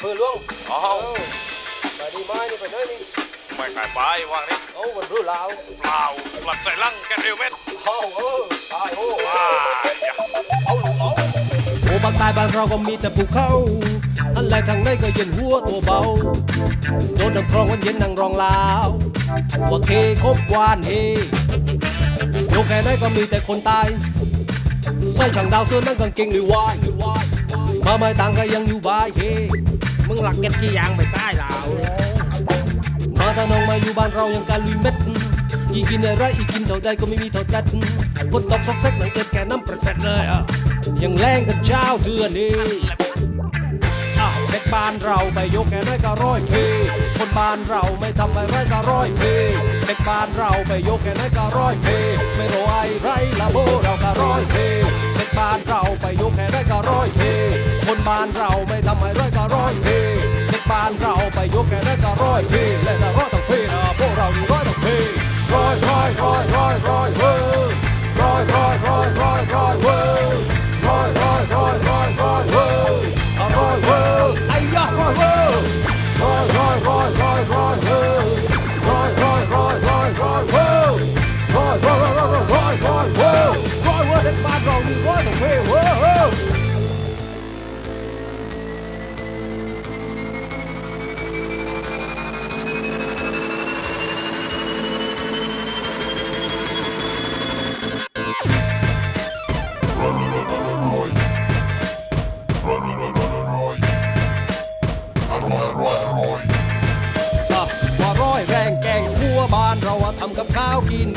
เพื่อล่วงอ๋อเออไปดีไม้นี่ไปไหนนี่ไม่ขายไปวางนี่เอาวันรุ่นลาวเปล่าหลับใส่ลังแกเร็วเม็ดเอาเออตายโอ้ว้ายอย่าเอาลูกเอาโอ้บางตายบ้านเราก็มีแต่ภูเขาอันไหลทางไหนก็เย็นหัวตัวเบาโดนน้ำคลองวันเย็นนั่งรองลาวว่าเคคบวานเฮโยกแค่ไหนก็มีแต่คนตายใส่ช่างดาวเสื้อนั่งกางเกงหรือวาย มาไม่ต่างก็ยังอยู่บายเฮมึงหลักเก็บขี้ยางไปใต้ลาวมาถ้าน้องมาอยู่บ้านเรายังการลุยเม็ดอีกินอะไรอีกินเท่าใดก็ไม่มีเท่าจัดฝนตกซอกแซกหนังเกิดแก่น้ำประแปดเลยอะยังแรงกันเช้าเทือนนี้อ้าวเด็กบ้านเราไปยกแค่ไหนก็ร้อยเพคนบ้านเราไม่ทำอะไรก็ร้อยเพเด็กบ้านเราไปยกแค่ไหนก็ร้อยเพไม่รู้ไอไรละ บ้านเราไม่ทำอะไรก็ร้อยเพเด็กบ้านเราไปยกแค่ได้ก็ร้อยเ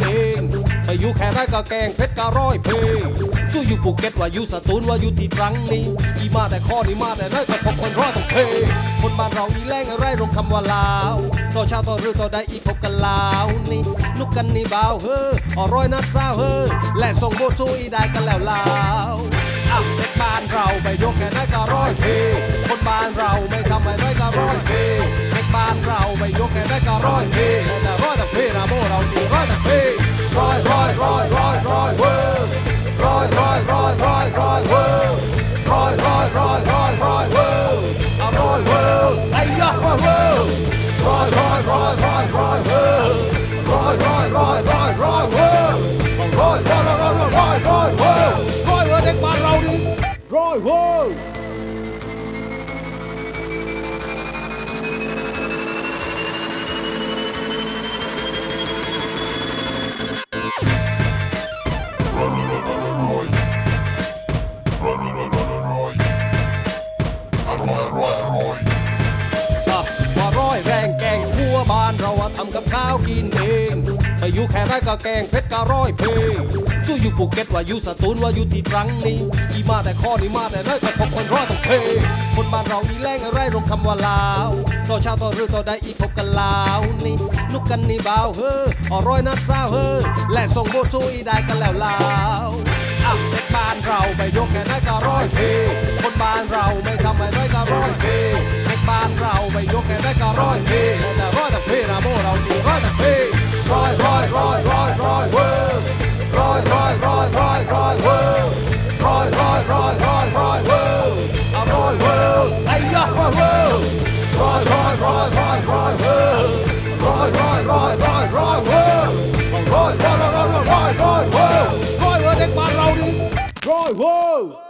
เองไปอยู่แค่ไหนก็แกงเพชรก็ร้อยเพลงสู้อยู่ภูเก็ตว่าอยู่สตูลว่าอยู่ที่ตรังนี่อีมาแต่ข้อนี่มาแต่น้อยก็พบคนร้อยต้องเพคนบ้านเราอีแรงไรรวมคำว่าลาวต่อเช้าต่อรือต่อได้อีกพบกันลาวนี่นุกกันนี่บ่าวเฮ้ออร้อยนัดสาวเฮ้อและส่งโบจูอีได้กันแล้วลาวอะเด็กบ้านเราไปยกแค่ไหนก็ร้อยเพคนบ้านเราไม่ทำอะไรก็ร้อยเพเด็กบ้านเราไปยกแค่ได้ก็ร้อยเพแต่ ยเด็กบ้านเราดีร้อยเว้ยอะว่าร้อยแรงแกงคั่วบ้านเราอะทำกับข้าวกินเองไปอยู่แค่ไหนก็แกงเพชรก็ร้อยเพลง สู้อยู่ภูเก็ตว่าอยู่สตูลว่าอยู่ที่ตรังนี่อีมาแต่ข้อนี่มาแต่น้อยก็พบคนร้อยต้องเพคนบ้านเราอีแรงอะไรรวมคำว่าลาวต่อเช้าต่อรือต่อได้อีพบกันลาวนี่นุกกันนี่บ่าวเฮ้ออร้อยนัดสาวเฮ้อและส่งโบจูอีได้กันแล้วลาวอะเด็กบ้านเราไปยกแค่ไหนก็ร้อยเพคนบ้านเราไม่ทำอะไรก็ร้อยเพเด็กบ้านเราไปยกแค่ได้ก็ร้อยเพ ร้